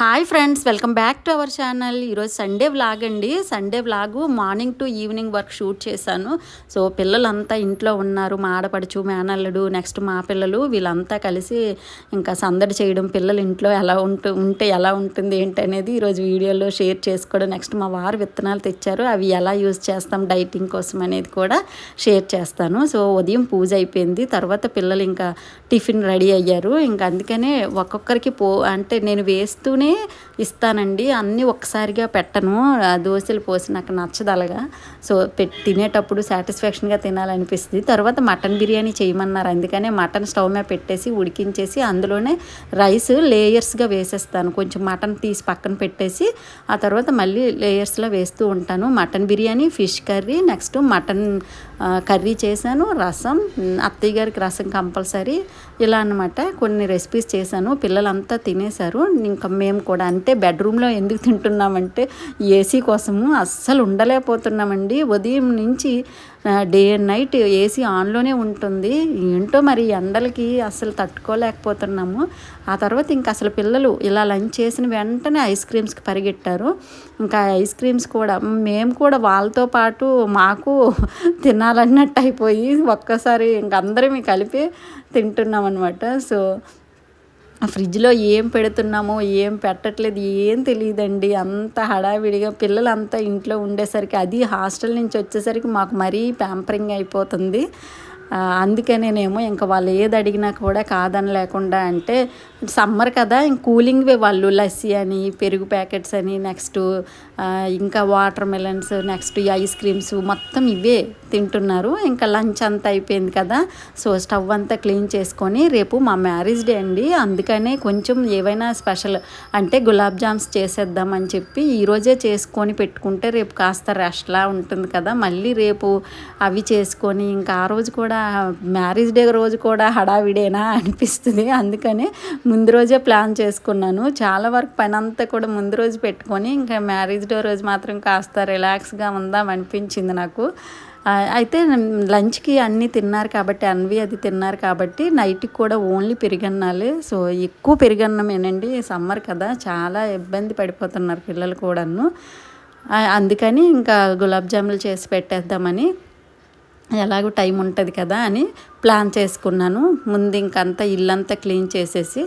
Hi friends welcome back to our channel ఈరోజు Sunday vlog అండి. Sunday vlog morning to evening work shoot చేశాను. So పిల్లలంతా ఇంట్లో ఉన్నారు. మా ఆడపడుచు మేనల్లుడు నెక్స్ట్ మా పిల్లలు వీళ్ళంతా కలిసి ఇంకా సందడి చేయడం పిల్లలు ఇంట్లో ఎలా ఉంటు ఉంటే ఎలా ఉంటుంది ఏంటి అనేది ఈరోజు వీడియోలో షేర్ చేసుకోవడం నెక్స్ట్ మా వారు విత్తనాలు తెచ్చారు. అవి ఎలా యూజ్ చేస్తాం డైటింగ్ కోసం అనేది కూడా షేర్ చేస్తాను. సో ఉదయం పూజ అయిపోయింది. తర్వాత పిల్లలు ఇంకా టిఫిన్ రెడీ అయ్యారు. ఇంకా అందుకనే ఒక్కొక్కరికి పో అంటే నేను వేస్తూనే ఇస్తానండి. అన్నీ ఒక్కసారిగా పెట్టను. ఆ దోశలు పోసి నాకు నచ్చదు అలాగా. సో తినేటప్పుడు సాటిస్ఫాక్షన్గా తినాలనిపిస్తుంది. తర్వాత మటన్ బిర్యానీ చేయమన్నారు. అందుకనే మటన్ స్టవ్ మీద పెట్టేసి ఉడికించేసి అందులోనే రైస్ లేయర్స్గా వేసేస్తాను. కొంచెం మటన్ తీసి పక్కన పెట్టేసి ఆ తర్వాత మళ్ళీ లేయర్స్లో వేస్తూ ఉంటాను. Mutton biryani fish curry next mutton curry చేశాను రసం అత్తయ్య గారికి రసం కంపల్సరీ. ఇలా అన్నమాట కొన్ని రెసిపీస్ చేశాను పిల్లలంతా తినేశారు. ఇంకా మేము కూడా అంటే బెడ్రూమ్లో ఎందుకు తింటున్నామంటే ఏసీ కోసము అస్సలు ఉండలేకపోతున్నామండి. ఉదయం నుంచి డే అండ్ నైట్ ఏసీ ఆన్లోనే ఉంటుంది. ఏంటో మరి ఎండలకి అసలు తట్టుకోలేకపోతున్నాము. ఆ తర్వాత ఇంకా అసలు పిల్లలు ఇలా లంచ్ చేసిన వెంటనే ఐస్ క్రీమ్స్కి పరిగెట్టారు. ఇంకా ఐస్ క్రీమ్స్ కూడా మేము కూడా వాళ్ళతో పాటు మాకు తినాలన్నట్టు అయిపోయి ఒక్కసారి ఇంక అందరం కలిపి తింటున్నాం అనమాట సో ఆ ఫ్రిడ్జ్లో ఏం పెడుతున్నామో ఏం పెట్టట్లేదు ఏం తెలియదండి. అంత హడావిడిగా పిల్లలు అంతా ఇంట్లో ఉండేసరికి అది హాస్టల్ నుంచి వచ్చేసరికి మాకు మరీ ప్యాంపరింగ్ అయిపోతుంది. ఆ, అందుకనేనేమో ఇంకా వాళ్ళు ఏది అడిగినా కూడా కాదని లేకుండా అంటే సమ్మర్ కదా ఇంక కూలింగ్వే వాళ్ళు లస్సీ అని పెరుగు ప్యాకెట్స్ అని నెక్స్ట్ ఇంకా water melons next ice creams మొత్తం ఇవే తింటున్నారు. ఇంకా లంచ్ అంతా అయిపోయింది కదా. సో స్టవ్ అంతా క్లీన్ చేసుకొని రేపు మా మ్యారేజ్ డే అండి. అందుకనే కొంచెం ఏవైనా స్పెషల్ అంటే గులాబ్ జామ్స్ చేసేద్దామని చెప్పి ఈరోజే చేసుకొని పెట్టుకుంటే రేపు కాస్త రెస్ట్లా ఉంటుంది కదా. మళ్ళీ రేపు అవి చేసుకొని ఇంకా ఆ రోజు కూడా మ్యారేజ్ డే రోజు కూడా హడావిడేనా అనిపిస్తుంది. అందుకనే ముందు రోజే ప్లాన్ చేసుకున్నాను. చాలా వరకు పని అంతా కూడా ముందు రోజు పెట్టుకొని ఇంకా మ్యారేజ్ డే రోజు మాత్రం కాస్త రిలాక్స్గా ఉందాం అనిపించింది నాకు. అయితే లంచ్కి అన్నీ తిన్నారు కాబట్టి అన్వి అది తిన్నారు కాబట్టి నైట్కి కూడా ఓన్లీ పెరిగన్నాలే. సో ఎక్కువ పెరిగన్నమేనండి సమ్మర్ కదా చాలా ఇబ్బంది పడిపోతున్నారు పిల్లలు కూడాను. అందుకని ఇంకా గులాబ్ జాములు చేసి పెట్టేద్దామని ఎలాగో టైం ఉంటుంది కదా అని ప్లాన్ చేసుకున్నాను. ముందు ఇంకంతా ఇల్లంతా క్లీన్ చేసేసి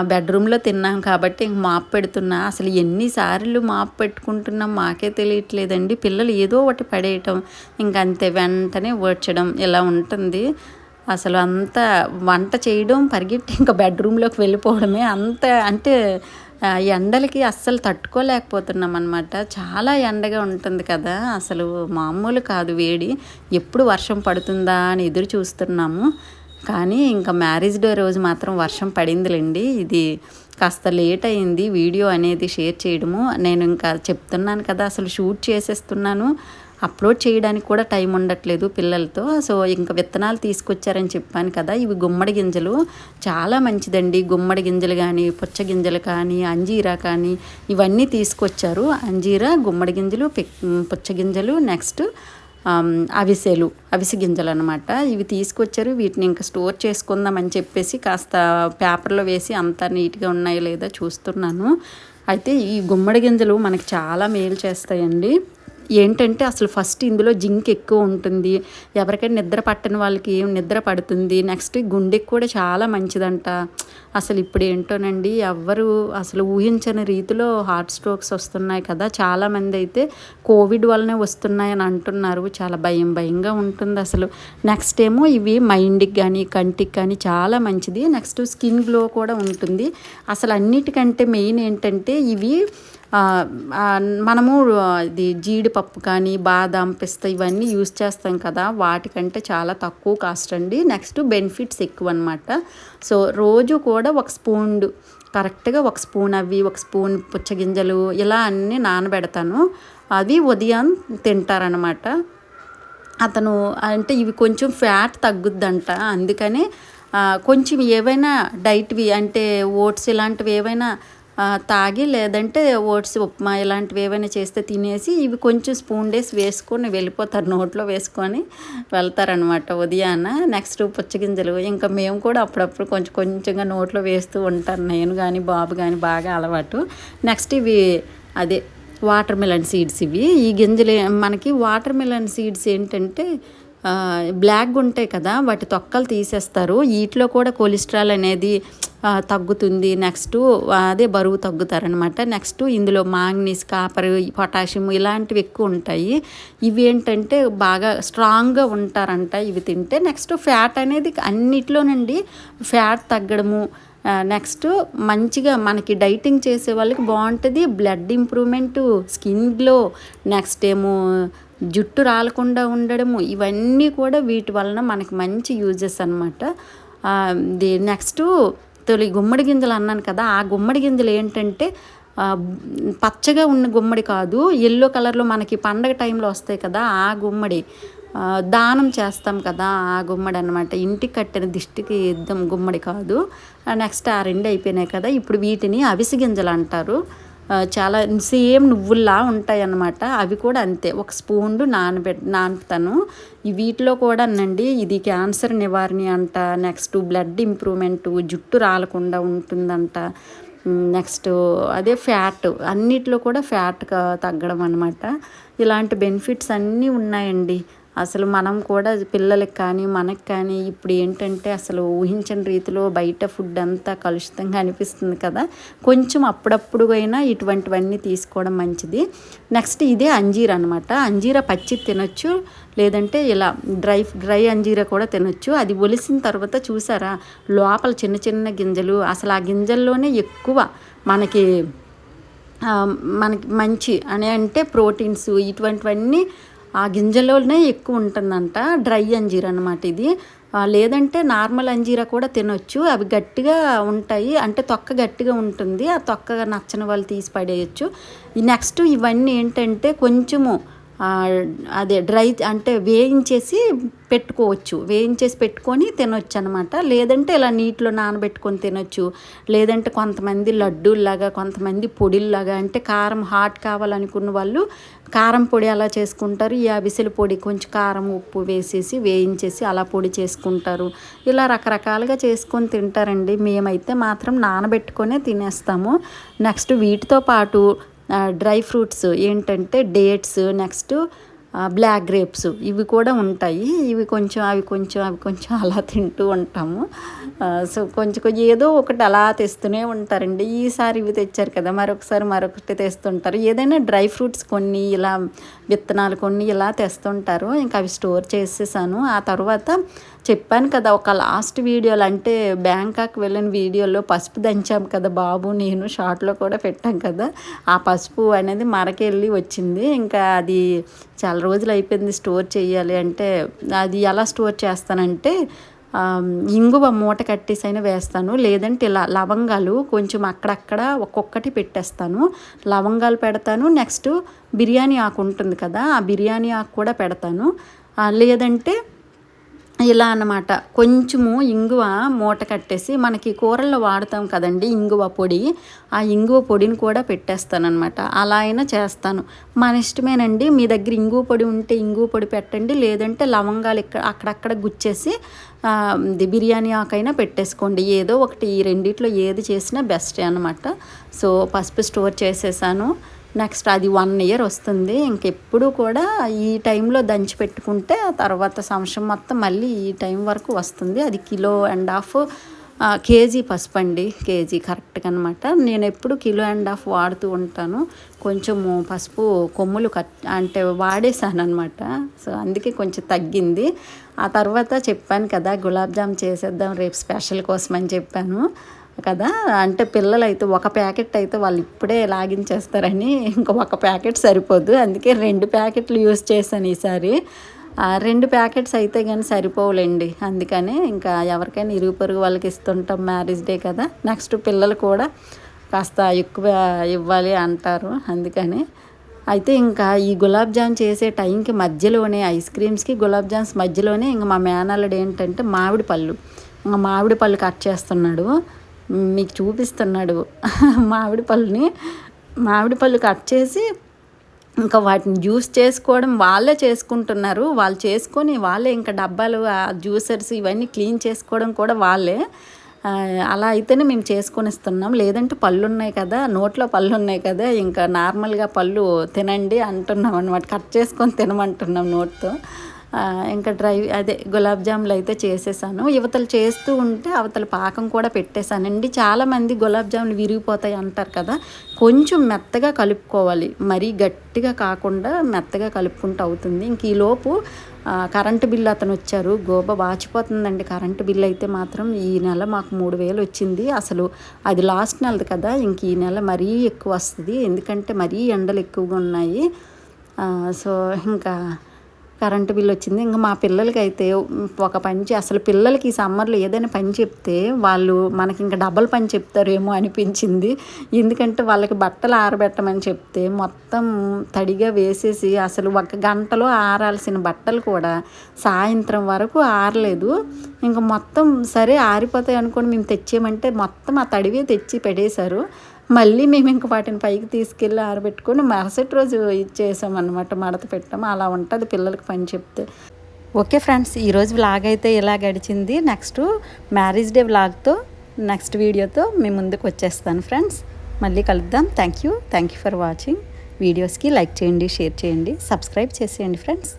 బెడ్రూమ్లో తిన్నాం కాబట్టి ఇంక మాప్ పెడుతున్నా. అసలు ఎన్నిసార్లు మాప్ పెట్టుకుంటున్నాం మాకే తెలియట్లేదండి. పిల్లలు ఏదో ఒకటి పడేయటం. ఇంకంతే వెంటనే ఓడ్చడం ఇలా ఉంటుంది. అసలు అంత వంట చేయడం పరిగెట్టి ఇంకా బెడ్రూమ్లోకి వెళ్ళిపోవడమే అంత అంటే ఎండలకి అస్సలు తట్టుకోలేకపోతున్నాం అనమాట చాలా ఎండగా ఉంటుంది కదా. అసలు మామూలు కాదు వేడి. ఎప్పుడు వర్షం పడుతుందా అని ఎదురు చూస్తున్నాము. కానీ ఇంకా మ్యారేజ్ డే రోజు మాత్రం వర్షం పడిందిలేండి. ఇది కాస్త లేట్ అయింది. వీడియో అనేది షేర్ చేయడము. నేను ఇంకా చెప్తున్నాను కదా అసలు షూట్ చేసేస్తున్నాను. అప్లోడ్ చేయడానికి కూడా టైం ఉండట్లేదు పిల్లలతో. సో ఇంకా విత్తనాలు తీసుకొచ్చారని చెప్పాను కదా ఇవి గుమ్మడి గింజలు. చాలా మంచిదండి. గుమ్మడి గింజలు కానీ పుచ్చ గింజలు కానీ అంజీరా కానీ ఇవన్నీ తీసుకొచ్చారు. అంజీరా గుమ్మడి గింజలు పిక్- పుచ్చ గింజలు నెక్స్ట్ అవిసెలు అవిసె గింజలు అనమాట ఇవి తీసుకొచ్చారు. వీటిని ఇంకా స్టోర్ చేసుకుందామని చెప్పేసి కాస్త పేపర్లో వేసి అంత నీట్గా ఉన్నాయో లేదో చూస్తున్నాను. అయితే ఈ గుమ్మడి గింజలు మనకి చాలా మేలు చేస్తాయండి. ఏంటంటే అసలు ఫస్ట్ ఇందులో జింక్ ఎక్కువ ఉంటుంది. ఎవరికైనా నిద్ర పట్టని వాళ్ళకి నిద్ర పడుతుంది. నెక్స్ట్ గుండెకి కూడా చాలా మంచిదంట. అసలు ఇప్పుడు ఏంటోనండి ఎవ్వరు అసలు ఊహించని రీతిలో హార్ట్ స్ట్రోక్స్ వస్తున్నాయి కదా. చాలామంది అయితే కోవిడ్ వల్లనే వస్తున్నాయని అంటున్నారు. చాలా భయం భయంగా ఉంటుంది అసలు. నెక్స్ట్ ఏమో ఇవి మైండ్కి కానీ కంటికి కానీ చాలా మంచిది. నెక్స్ట్ స్కిన్ గ్లో కూడా ఉంటుంది. అసలు అన్నిటికంటే మెయిన్ ఏంటంటే ఇవి మనము ఇది జీడిపప్పు కానీ బాదాం పిస్తా ఇవన్నీ యూస్ చేస్తాం కదా. వాటికంటే చాలా తక్కువ కాస్ట్ అండి. నెక్స్ట్ బెనిఫిట్స్ ఎక్కువ అనమాట సో రోజు కూడా ఒక స్పూన్ కరెక్ట్గా ఒక స్పూన్ అవి ఒక స్పూన్ పుచ్చగింజలు ఇలా అన్నీ నానబెడతాను. అవి ఉదయం తింటారనమాట అతను అంటే ఇవి కొంచెం ఫ్యాట్ తగ్గుద్దంట. అందుకని కొంచెం ఏవైనా డైట్వి అంటే ఓట్స్ ఇలాంటివి ఏవైనా తాగి లేదంటే ఓట్స్ ఉప్మా ఇలాంటివి ఏవైనా చేస్తే తినేసి ఇవి కొంచెం స్పూన్ డేస్ వేసుకొని వెళ్ళిపోతారు నోట్లో వేసుకొని వెళ్తారనమాట ఉదయాన్న. నెక్స్ట్ పుచ్చగింజలు ఇంకా మేము కూడా అప్పుడప్పుడు కొంచెం కొంచెంగా నోట్లో వేస్తూ ఉంటాను. నేను కానీ బాబు కానీ బాగా అలవాటు. నెక్స్ట్ ఇవి అదే వాటర్ మిలన్ సీడ్స్ ఇవి. ఈ గింజలు మనకి వాటర్ మిలన్ సీడ్స్ ఏంటంటే ఆ, బ్లాక్గా ఉంటాయి కదా వాటి తొక్కలు తీసేస్తారు. వీటిలో కూడా కొలెస్ట్రాల్ అనేది తగ్గుతుంది. నెక్స్ట్ అదే బరువు తగ్గుతారనమాట. నెక్స్ట్ ఇందులో మాంగనీస్ కాపర్ పొటాషియం ఇలాంటివి ఎక్కువ ఉంటాయి. ఇవి ఏంటంటే బాగా స్ట్రాంగ్గా ఉంటారంట. ఇవి తింటే నెక్స్ట్ ఫ్యాట్ అనేది అన్నిట్లోనండి ఫ్యాట్ తగ్గడము. నెక్స్ట్ మంచిగా మనకి డైటింగ్ చేసే వాళ్ళకి బాగుంటుంది. Blood improvement skin glow. Next ఏమో జుట్టు రాలకుండా ఉండడము ఇవన్నీ కూడా వీటి వలన మనకి మంచి యూజెస్ అనమాట ది నెక్స్ట్ తొలి గుమ్మడి గింజలు అన్నాను కదా ఆ గుమ్మడి గింజలు ఏంటంటే పచ్చగా ఉన్న గుమ్మడి కాదు ఎల్లో కలర్లో మనకి పండగ టైంలో వస్తాయి కదా ఆ గుమ్మడి. దానం చేస్తాం కదా ఆ గుమ్మడి అనమాట ఇంటికి కట్టిన దిష్టికి ఇద్దాం గుమ్మడి కాదు. నెక్స్ట్ ఆ రెండు అయిపోయినాయి కదా ఇప్పుడు వీటిని అవిసి గింజలు అంటారు. చాలా సేమ్ నువ్వుల్లా ఉంటాయి అన్నమాట అవి కూడా అంతే. ఒక స్పూన్ నానబెట్ నానుతాను. వీటిలో కూడా అనండి ఇది క్యాన్సర్ నివారణ అంట నెక్స్ట్ బ్లడ్ ఇంప్రూవ్మెంట్ జుట్టు రాలకుండా ఉంటుందంట. నెక్స్ట్ అదే ఫ్యాట్ అన్నిట్లో కూడా ఫ్యాట్ తగ్గడం అనమాట ఇలాంటి బెనిఫిట్స్ అన్నీ ఉన్నాయండి. అసలు మనం కూడా పిల్లలకి కానీ మనకి కానీ ఇప్పుడు ఏంటంటే అసలు ఊహించని రీతిలో బయట ఫుడ్ అంతా కలుషితంగా అనిపిస్తుంది కదా. కొంచెం అప్పుడప్పుడు అయినా ఇటువంటివన్నీ తీసుకోవడం మంచిది. నెక్స్ట్ ఇదే అంజీర అనమాట అంజీర పచ్చి తినొచ్చు లేదంటే ఇలా డ్రై డ్రై అంజీర కూడా తినొచ్చు. అది ఒలిసిన తర్వాత చూసారా లోపల చిన్న చిన్న గింజలు అసలు ఆ గింజల్లోనే ఎక్కువ మనకి మనకి మంచి అని అంటే ప్రోటీన్స్ ఇటువంటివన్నీ ఆ గింజలోనే ఎక్కువ ఉంటుందంట డ్రై అంజీర అనమాట ఇది. లేదంటే నార్మల్ అంజీరా కూడా తినొచ్చు. అవి గట్టిగా ఉంటాయి. అంటే తొక్క గట్టిగా ఉంటుంది. ఆ తొక్క నచ్చని వాళ్ళు తీసి పడేయచ్చు. నెక్స్ట్ ఇవన్నీ ఏంటంటే కొంచెము అదే డ్రై అంటే వేయించేసి పెట్టుకోవచ్చు. వేయించేసి పెట్టుకొని తినొచ్చు అనమాట లేదంటే ఇలా నీటిలో నానబెట్టుకొని తినొచ్చు. లేదంటే కొంతమంది లడ్డూల్లాగా కొంతమంది పొడిల్లాగా అంటే కారం హాట్ కావాలనుకున్న వాళ్ళు కారం పొడి అలా చేసుకుంటారు. ఈ అవిసెల పొడి కొంచెం కారం ఉప్పు వేసేసి వేయించేసి అలా పొడి చేసుకుంటారు. ఇలా రకరకాలుగా చేసుకొని తింటారండి. మేమైతే మాత్రం నానబెట్టుకొనే తినేస్తాము. నెక్స్ట్ వీటితో పాటు డ్రై ఫ్రూట్స్ ఏంటంటే డేట్స్ నెక్స్ట్ బ్లాక్ గ్రేప్స్. ఇవి కూడా ఉంటాయి. ఇవి కొంచెం అవి కొంచెం అవి కొంచెం అలా తింటూ ఉంటాము. సో కొంచెం కొంచెం ఏదో ఒకటి అలా తెస్తూనే ఉంటారండి. ఈసారి ఇవి తెచ్చారు కదా మరొకసారి మరొకటి తెస్తుంటారు. ఏదైనా డ్రై ఫ్రూట్స్ కొన్ని ఇలా విత్తనాలు కొన్ని ఇలా తెస్తుంటారు. ఇంకా అవి స్టోర్ చేసేసాను. ఆ తర్వాత చెప్పాను కదా ఒక లాస్ట్ వీడియోలో అంటే బ్యాంకాక్ వెళ్ళిన వీడియోలో పసుపు దంచాం కదా బాబు నేను షార్ట్లో కూడా పెట్టాం కదా. ఆ పసుపు అనేది మరకెళ్ళి వచ్చింది. ఇంకా అది చాలా రోజులు అయిపోయింది స్టోర్ చేయాలి అంటే అది ఎలా స్టోర్ చేస్తానంటే ఇంగువ మూట కట్టేసి అయినా వేస్తాను. లేదంటే ఇలా లవంగాలు కొంచెం అక్కడక్కడ ఒక్కొక్కటి పెట్టేస్తాను. లవంగాలు పెడతాను. నెక్స్ట్ బిర్యానీ ఆకు ఉంటుంది కదా ఆ బిర్యానీ ఆకు కూడా పెడతాను. లేదంటే ఇలా అన్నమాట. కొంచెము ఇంగువ మూట కట్టేసి మనకి కూరల్లో వాడతాం కదండి ఇంగువ పొడి. ఆ ఇంగువ పొడిని కూడా పెట్టేస్తానమాట అలా అయినా చేస్తాను. మన ఇష్టమేనండి. మీ దగ్గర ఇంగువ పొడి ఉంటే ఇంగువ పొడి పెట్టండి. లేదంటే లవంగాలు ఇక్కడ అక్కడక్కడ గుచ్చేసి ఇది బిర్యానీ ఆకైనా పెట్టేసుకోండి. ఏదో ఒకటి ఈ రెండిట్లో ఏది చేసినా బెస్టే అనమాట సో పసుపు స్టోర్ చేసేసాను. నెక్స్ట్ అది వన్ ఇయర్ వస్తుంది. ఇంకెప్పుడు కూడా ఈ టైంలో దంచి పెట్టుకుంటే ఆ తర్వాత సంవత్సరం మొత్తం మళ్ళీ ఈ టైం వరకు వస్తుంది. అది కిలో అండ్ హాఫ్ కేజీ పసుపు అండి. కేజీ కరెక్ట్గా అనమాట నేను ఎప్పుడు కిలో అండ్ హాఫ్ వాడుతూ ఉంటాను. కొంచెము పసుపు కొమ్ములు కట్ అంటే వాడేసాను అనమాట సో అందుకే కొంచెం తగ్గింది. ఆ తర్వాత చెప్పాను కదా గులాబ్ జామ్ చేసేద్దాం రేపు స్పెషల్ కోసం అని చెప్పాను. కదా? అంటే పిల్లలు అయితే ఒక ప్యాకెట్ అయితే వాళ్ళు ఇప్పుడే లాగించేస్తారని ఇంకా ఒక ప్యాకెట్ సరిపోదు. అందుకే రెండు ప్యాకెట్లు యూస్ చేశాను ఈసారి. రెండు ప్యాకెట్స్ అయితే కానీ సరిపోవులేండి. అందుకని ఇంకా ఎవరికైనా ఇరుగు పొరుగు వాళ్ళకి ఇస్తుంటాం మ్యారేజ్ డే కదా? నెక్స్ట్ పిల్లలు కూడా కాస్త ఎక్కువ ఇవ్వాలి అంటారు. అందుకని అయితే ఇంకా ఈ గులాబ్ జామ్ చేసే టైంకి మధ్యలోనే ఐస్ క్రీమ్స్కి గులాబ్ జామ్స్ మధ్యలోనే ఇంకా మా మేనల్లుడు ఏంటంటే మామిడి పళ్ళు. ఇంకా మామిడి పళ్ళు కట్ చేస్తున్నాడు. మీకు చూపిస్తున్నాడు మామిడి పళ్ళని. మామిడి పళ్ళు కట్ చేసి ఇంకా వాటిని జ్యూస్ చేసుకోవడం వాళ్ళే చేసుకుంటున్నారు. వాళ్ళు చేసుకొని వాళ్ళే ఇంకా డబ్బాలు ఆ జ్యూసర్స్ ఇవన్నీ క్లీన్ చేసుకోవడం కూడా వాళ్ళే. అలా అయితేనే మేము చేసుకొని ఇస్తున్నాం లేదంటే పళ్ళు ఉన్నాయి కదా నోట్లో పళ్ళు ఉన్నాయి కదా ఇంకా నార్మల్గా పళ్ళు తినండి అంటున్నాం అనమాట కట్ చేసుకొని తినమంటున్నాం నోట్తో. ఇంకా డ్రై అదే గులాబ్ జాములు అయితే చేసేసాను. యువతలు చేస్తూ ఉంటే అవతల పాకం కూడా పెట్టేశానండి. చాలామంది గులాబ్ జాములు విరిగిపోతాయి అంటారు కదా కొంచెం మెత్తగా కలుపుకోవాలి. మరీ గట్టిగా కాకుండా మెత్తగా కలుపుకుంటూ అవుతుంది. ఇంక ఈలోపు కరెంటు బిల్లు అతను వచ్చారు. గోబ వాచిపోతుందండి కరెంటు బిల్లు అయితే మాత్రం. ఈ నెల మాకు మూడు వేలు వచ్చింది. అసలు అది లాస్ట్ నెలది కదా ఇంక ఈ నెల మరీ ఎక్కువ వస్తుంది. ఎందుకంటే మరీ ఎండలు ఎక్కువగా ఉన్నాయి. సో ఇంకా కరెంటు బిల్ వచ్చింది. ఇంకా మా పిల్లలకి అయితే ఒక పని అసలు పిల్లలకి ఈ సమ్మర్లో ఏదైనా పని చెప్తే వాళ్ళు మనకి ఇంకా డబల్ పని చెప్తారేమో అనిపించింది. ఎందుకంటే వాళ్ళకి బట్టలు ఆరబెట్టమని చెప్తే మొత్తం తడిగా వేసేసి అసలు ఒక గంటలో ఆరాల్సిన బట్టలు కూడా సాయంత్రం వరకు ఆరలేదు. ఇంకా మొత్తం సరే ఆరిపోతాయి అనుకోని మేము తెచ్చేయమంటే మొత్తం ఆ తడివే తెచ్చి పెట్టేశారు. మళ్ళీ మేము ఇంక వాటిని పైకి తీసుకెళ్ళి ఆరబెట్టుకొని మరుసటి రోజు ఇచ్చేసామన్నమాట మడత పెట్టాము అలా ఉంటుంది పిల్లలకి పని చెప్తే. ఓకే ఫ్రెండ్స్ ఈరోజు వ్లాగ్ అయితే ఇలా గడిచింది. నెక్స్ట్ మ్యారేజ్ డే వ్లాగ్తో నెక్స్ట్ వీడియోతో మీ ముందుకు వచ్చేస్తాను ఫ్రెండ్స్. మళ్ళీ కలుద్దాం. Thank you. Thank you for watching. వీడియోస్కి లైక్ చేయండి షేర్ చేయండి సబ్స్క్రైబ్ చేసేయండి ఫ్రెండ్స్.